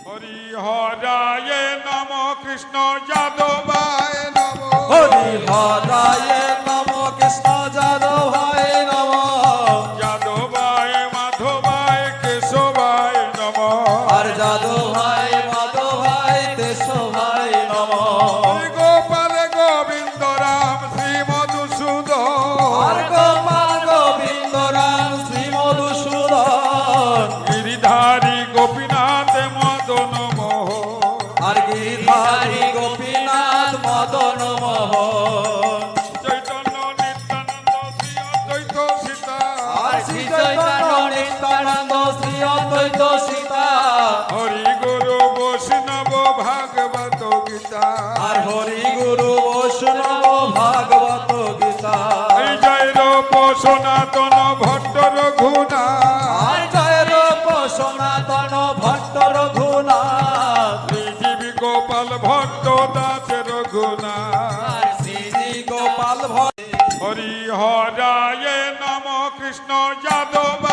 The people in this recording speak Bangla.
হরি হরায় নম কৃষ্ণ যাদবায় নম হরি হরায় নম কৃষ্ণ যাদবায় নম যাদবায় মাধবায় কেশবায় নম আর যাদবায় মাধবায় তেসবায় গিরিধারী গোপীনাথ মদন মোহন। চৈতন্য নিত্যানন্দ শ্রী অদ্বৈত সীতা। আর শ্রী চৈতন্য নিত্যানন্দ শ্রী অদ্বৈত সীতা। হরি গুরু বৈষ্ণব ভাগবত গীতা। আর হরি গুরু বৈষ্ণব ভাগবত গীতা। জয় রূপ সনাতন ভট্ট রঘুনা আর জয় রূপ সনাতন ভট্ট রঘুনাথ। শ্রী গোপাল হরি হরায় নম কৃষ্ণ হর